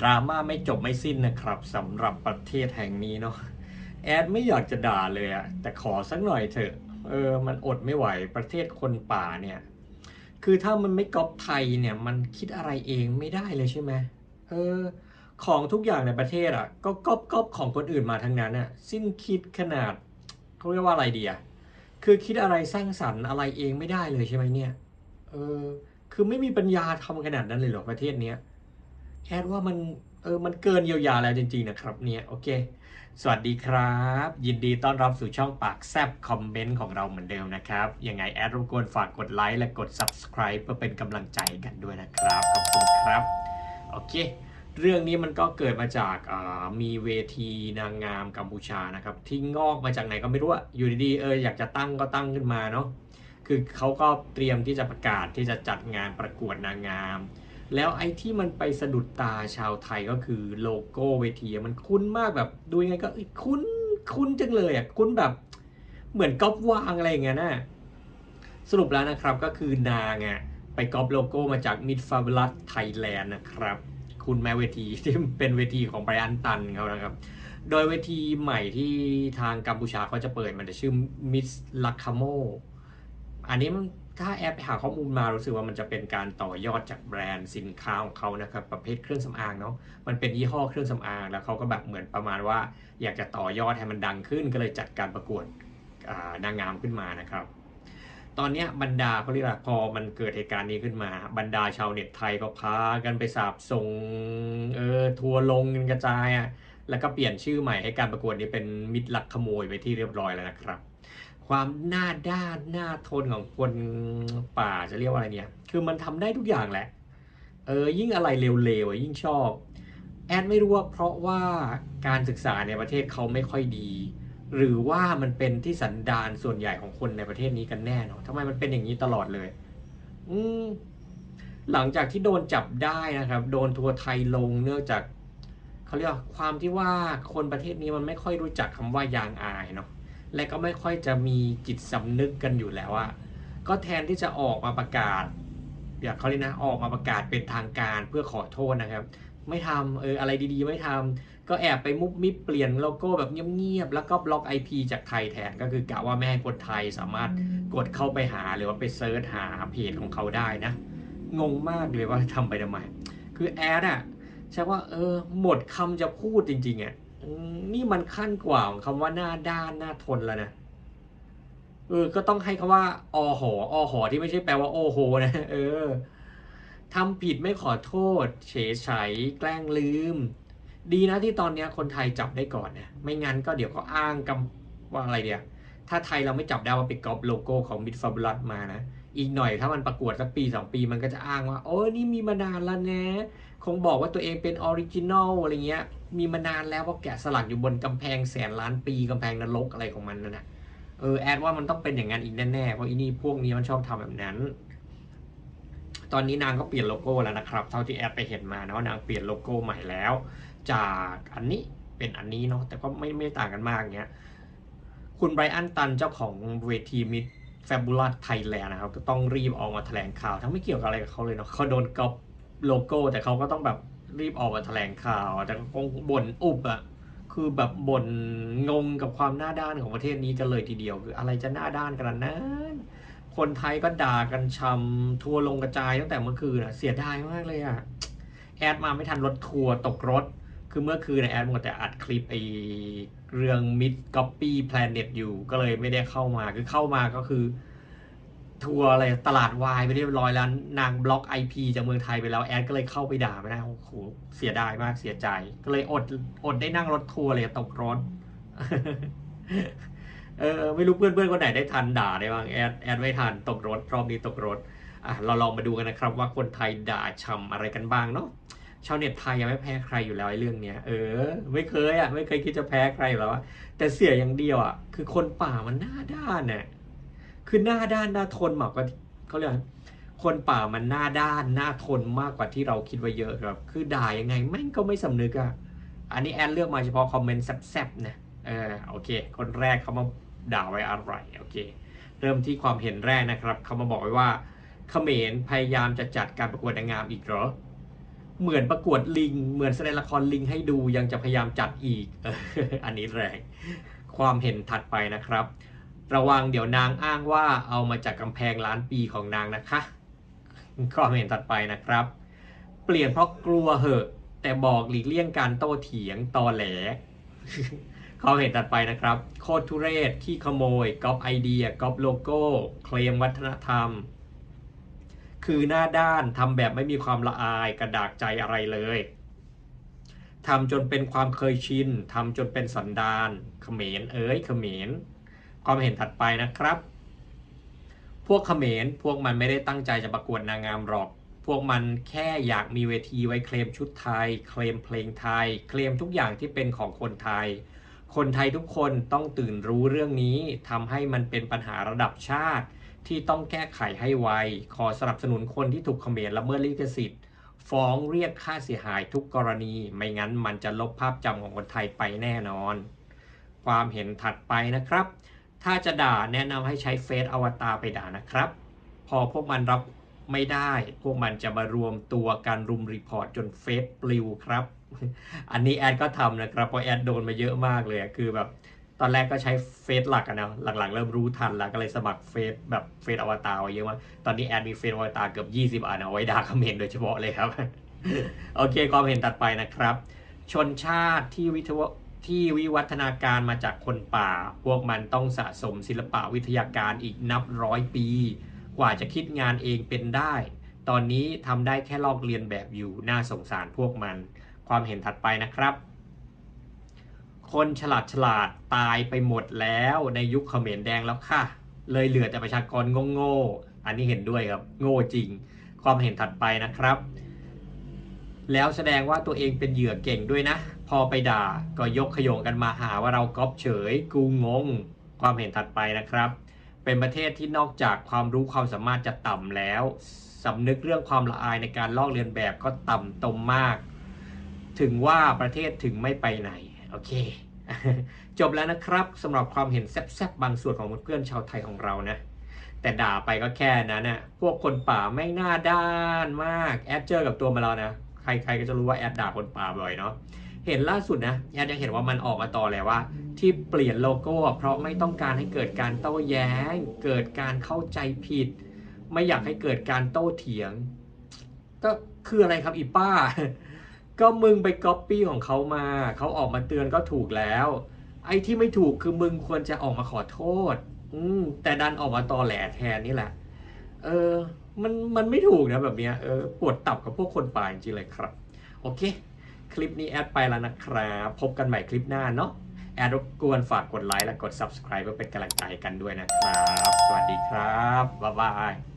ดราม่าไม่จบไม่สิ้นนะครับสำหรับประเทศแห่งนี้เนาะแอดไม่อยากจะด่าเลยอะแต่ขอสักหน่อยเถอะเออมันอดไม่ไหวประเทศคนป่าเนี่ย คือถ้ามันไม่ก๊อปไทยเนี่ยมันคิดอะไรเองไม่ได้เลยใช่ไหมเออของทุกอย่างในประเทศอะก็ก๊อปก๊อปของคนอื่นมาทั้งนั้นอะสิ้นคิดขนาดเขาเรียกว่าอะไรดีอะคือคิดอะไรสร้างสรรค์อะไรเองไม่ได้เลยใช่ไหมเนี่ยเออคือไม่มีปัญญาทำขนาดนั้นเลยเหรอประเทศเนี้ย แอดว่ามันเออมันเกินเยียวยาแล้วจริง ๆ นะครับเนี่ยโอเค สวัสดีครับ ยินดีต้อนรับสู่ช่องปากแซบคอมเมนต์ของเราเหมือนเดิมนะครับยังไงแอดรบกวนฝากกดไลค์และกด subscribe เพื่อเป็นกำลังใจกันด้วยนะครับ ขอบคุณครับ โอเค เรื่องนี้มันก็เกิดมาจากมีเวทีนางงามกัมพูชานะครับที่งอกมาจากไหนก็ไม่รู้อะอยู่ดีๆเอออยากจะตั้งก็ตั้งขึ้นมาเนาะคือเขาก็เตรียมที่จะประกาศที่จะจัดงานประกวดนางงาม แล้วไอ้ที่มันไปสะดุดตาชาวไทยก็คือโลโก้เวทีมันคุ้นมากแบบดูยังไงก็คุ้นคุ้นจังเลยอะคุ้นแบบเหมือนก๊อปวางอะไรอย่างเงี้ยนะสรุปแล้วนะครับก็คือนางอะไปก๊อปโลโก้มาจาก Mid f a b u l o u s Thailand นะครับ คุณแม่เวทีที่เป็นเวทีของไบรอันตันเขานะครับ โดยเวทีใหม่ที่ทางกัมพูชาเขาจะเปิดมันจะชื่อ Miss l a k a m o อันนี้มัน ถ้าแอปไปหาข้อมูลมารู้สึกว่ามันจะเป็นการต่อยอดจากแบรนด์สินค้าของเขานะครับประเภทเครื่องสำอางเนาะมันเป็นยี่ห้อเครื่องสำอางแล้วเขาก็แบบเหมือนประมาณว่า อยากจะต่อยอดให้มันดังขึ้น ก็เลยจัดการประกวดนางงามขึ้นมานะครับ ตอนนี้บรรดาเขาเรียกว่าพอมันเกิดเหตุการณ์นี้ขึ้นมา บรรดาชาวเน็ตไทยก็พากันไปสาบส่งเออทัวร์ลงกันกระจายอะแล้วก็เปลี่ยนชื่อใหม่ให้การประกวดนี้เป็นมิตรลักขโมยไปที่เรียบร้อยแล้วนะครับ ความหน้าด้านหน้าทนของคนป่าจะเรียกว่าอะไรเนี่ย คือมันทำได้ทุกอย่างแหละ เออ ยิ่งอะไรเร็วๆยิ่งชอบ แอดไม่รู้ว่าเพราะว่าการศึกษาในประเทศเขาไม่ค่อยดี หรือว่ามันเป็นที่สันดานส่วนใหญ่ของคนในประเทศนี้กันแน่เนาะทำไมมันเป็นอย่างนี้ตลอดเลย อืมหลังจากที่โดนจับได้นะครับ โดนทัวร์ไทยลงเนื่องจากเขาเรียกว่าความที่ว่าคนประเทศนี้มันไม่ค่อยรู้จักคำว่ายางอายเนาะ และก็ไม่ค่อยจะมีจิตสำนึกกันอยู่แล้วอะก็แทนที่จะออกมาประกาศอยากเขาเรียกนะออกมาประกาศเป็นทางการเพื่อขอโทษนะครับ ไม่ทำเอออะไรดีๆ ไม่ทำก็แอบไปมุบมิบเปลี่ยนโลโก้แบบเงียบๆแล้วก็บล็อก IP จากไทยแทนก็คือกะว่าไม่ให้คนไทยสามารถกดเข้าไปหาหรือว่าไปเซิร์ชหาเพจของเขาได้นะ งงมากเลยว่าทำไปทำไมคือแอดอะใช่ว่าเออหมดคำจะพูดจริงๆอะอืม นี่มันขั้นกว่าของคำว่าหน้าด้านหน้าทนแล้วนะเออ ก็ต้องให้คำว่าอหออหอที่ไม่ใช่แปลว่าโอโหนะเออทำผิดไม่ขอโทษ เฉยไฉแกล้งลืม ดีนะที่ตอนเนี้ยคนไทยจับได้ก่อนนะไม่งั้นก็เดี๋ยวก็อ้างกำว่าอะไรเดียวถ้าไทยเราไม่จับได้ว่าไปก๊อปโลโก้ของมิดฟาบุลัสมานะ อีกหน่อยถ้ามันประกวดสักปีสองปีมันก็จะอ้างว่า โอ้นี่มีมานานแล้วนะ คงบอกว่าตัวเองเป็นออริจินอลอะไรเงี้ย มีมานานแล้วเพราะแกะสลักอยู่บนกำแพงแสนล้านปีกำแพงนรกอะไรของมันนั่นนะเออแอดว่ามันต้องเป็นอย่างนั้นอีกแน่ๆเพราะอีนี่พวกนี้มันชอบทำแบบนั้น ตอนนี้นางก็เปลี่ยนโลโก้แล้วนะครับเท่าที่แอดไปเห็นมาเนาะนางเปลี่ยนโลโก้ใหม่แล้ว จากอันนี้เป็นอันนี้เนาะแต่ก็ไม่ไม่ต่างกันมากเงี้ยคุณไบรอันตันเจ้าของเวทีมิด แฟบูลัสไทยแลนด์นะครับ ก็ต้องรีบออกมาแถลงข่าว ทั้งไม่เกี่ยวกับอะไรกับเขาเลยเนาะเขาโดนก๊อปโลโก้ แต่เขาก็ต้องแบบรีบออกมาแถลงข่าว แต่คงบ่นอุบอะคือแบบบ่นงงกับความหน้าด้านของประเทศนี้กันเลยทีเดียวคืออะไรจะหน้าด้านกันนะคนไทยก็ด่ากันชำทัวร์ลงกระจายตั้งแต่เมื่อคืนอะเสียดายมากเลยอะแอดมาไม่ทันรถทัวร์ตกรถ คือเมื่อคืนเนยแอดมัวแต่อัดคลิปไอ เรื่อง Mid Copy Planet อยู่ก็เลยไม่ได้เข้ามาคือเข้ามาก็คือ ทัวร์อะไรตลาดวายไปเรียบร้อยแล้วนางบล็อก IP จากเมืองไทยไปแล้วแอดก็เลยเข้าไปด่าไม่ได้โอ้โหเสียดายมากเสียใจ ก็เลยอดอดได้นั่งรถทัวร์เลยตกรถเออไม่รู้เพื่อนเพื่อนๆคนไหนได้ทันด่าได้บ้างแอดแอดไม่ทันตกรถรอบนี้ตกรถอะเราลองมาดูกันนะครับว่าคนไทยด่าชำอะไรกันบ้างเนาะ ชาวเน็ตไทยยังไม่แพ้ใครอยู่แล้วไอ้เรื่องเนี้ย เออ ไม่เคยอะ ไม่เคยคิดจะแพ้ใครอยู่แล้วอะแต่เสียอย่างเดียวอะ คือคนป่ามันหน้าด้านน่ะคือหน้าด้านหน้าทนมากกว่าเขาเรียกคนป่ามันหน้าด้านหน้าทนมากกว่าที่เราคิดไว้เยอะครับ คือด่ายังไงแม่งก็ไม่สำนึกอะ อันนี้แอนเลือกมาเฉพาะคอมเมนต์แซ่บๆนะ เออ โอเค คนแรกเขามาด่าไว้อะไร โอเค เริ่มที่ความเห็นแรกนะครับ เขามาบอกไว้ว่าเขมรพยายามจะจัดการประกวดนางงามอีกเหรอ เหมือนประกวดลิง เหมือนแสดงละครลิงให้ดูยังจะพยายามจัดอีกอออันนี้แรง ความเห็นถัดไปนะครับ ระวังเดี๋ยวนางอ้างว่าเอามาจากกำแพงล้านปีของนางนะคะความเห็นถัดไปนะครับ เปลี่ยนเพราะกลัวเหอะ แต่บอกหลีกเลี่ยงการโต้เถียงตอแหลความเห็นถัดไปนะครับ โคตรทุเรศ ขี้ขโมยก๊อปไอเดียก๊อปโลโก้ เคลมวัฒนธรรม คือหน้าด้านทำแบบไม่มีความละอายกระดากใจอะไรเลยทำจนเป็นความเคยชินทำจนเป็นสันดานเขมรเอ้ยเขมรความเห็นถัดไปนะครับ พวกเขมรพวกมันไม่ได้ตั้งใจจะประกวดนางงามหรอก พวกมันแค่อยากมีเวทีไว้เคลมชุดไทย เคลมเพลงไทย เคลมทุกอย่างที่เป็นของคนไทย คนไทยทุกคนต้องตื่นรู้เรื่องนี้ทำให้มันเป็นปัญหาระดับชาติ ที่ต้องแก้ไขให้ไว ขอสนับสนุนคนที่ถูกเขมรละเมิดลิขสิทธิ์ ฟ้องเรียกค่าเสียหายทุกกรณี ไม่งั้นมันจะลบภาพจำของคนไทยไปแน่นอน ความเห็นถัดไปนะครับ ถ้าจะด่าแนะนำให้ใช้เฟซอวตารไปด่านะครับ พอพวกมันรับไม่ได้ พวกมันจะมารวมตัวการรุมรีพอร์ตจนเฟซปลิวครับ อันนี้แอดก็ทำนะครับเพราะแอดโดนมาเยอะมากเลยคือแบบ ตอนแรกก็ใช้เฟซหลักอะนะหลังๆ เริ่มรู้ทันแล้วก็เลยสมัครเฟซแบบเฟซอวตารไว้เยอะมากตอนนี้แอดมีเฟซอวตารเกือบ 20 อันเอาไว้ด่าคอมเมนต์โดยเฉพาะเลยครับ โอเคความเห็นตัดไปนะครับ ชนชาติที่วิทวที่วิวัฒนาการมาจากคนป่า พวกมันต้องสะสมศิลปะวิทยาการอีกนับร้อยปี กว่าจะคิดงานเองเป็นได้ ตอนนี้ทำได้แค่ลอกเรียนแบบอยู่น่าสงสารพวกมัน ความเห็นถัดไปนะครับ คนฉลาดฉลาดตายไปหมดแล้วในยุคเขมรแดงแล้วค่ะ เลยเหลือแต่ประชากรโง่ๆอันนี้เห็นด้วยครับ โง่จริง ความเห็นถัดไปนะครับ แล้วแสดงว่าตัวเองเป็นเหยื่อเก่งด้วยนะ พอไปด่าก็ยกขยงกันมาหาว่าเราก๊อปเฉย กูงง ความเห็นถัดไปนะครับ เป็นประเทศที่นอกจากความรู้ความสามารถจะต่ำแล้วสำนึกเรื่องความละอายในการลอกเลียนแบบก็ต่ำตมมาก ถึงว่าประเทศถึงไม่ไปไหน โอเค จบแล้วนะครับสำหรับความเห็นแซ่บๆบางส่วนของเพื่อนๆชาวไทยของเรานะแต่ด่าไปก็แค่นั้นนะพวกคนป่าไม่น่าด้านมากแอดเจอกับตัวมาแล้วนะใครๆก็จะรู้ว่าแอดด่าคนป่าบ่อยเนาะเห็นล่าสุดนะแอดยังเห็นว่ามันออกมาต่อแล้วว่า ที่เปลี่ยนโลโก้ เพราะไม่ต้องการให้เกิดการโต้แย้ง เกิดการเข้าใจผิด ไม่อยากให้เกิดการโต้เถียง ก็คืออะไรครับอีป้า ก็มึงไปก๊อปปี้ของเขามา เขาออกมาเตือนก็ถูกแล้ว ไอ้ที่ไม่ถูกคือมึงควรจะออกมาขอโทษ อืมแต่ดันออกมาตอแหลแทนนี่แหละ เออ มันมันไม่ถูกนะแบบเนี้ยเออปวดตับกับพวกคนป่าจริงเลยครับ โอเค คลิปนี้แอดไปแล้วนะครับ พบกันใหม่คลิปหน้าเนาะแอดรบกวนฝากกดไลค์และกด subscribe เพื่อเป็นกำลังใจกันด้วยนะครับ สวัสดีครับ บ๊ายบาย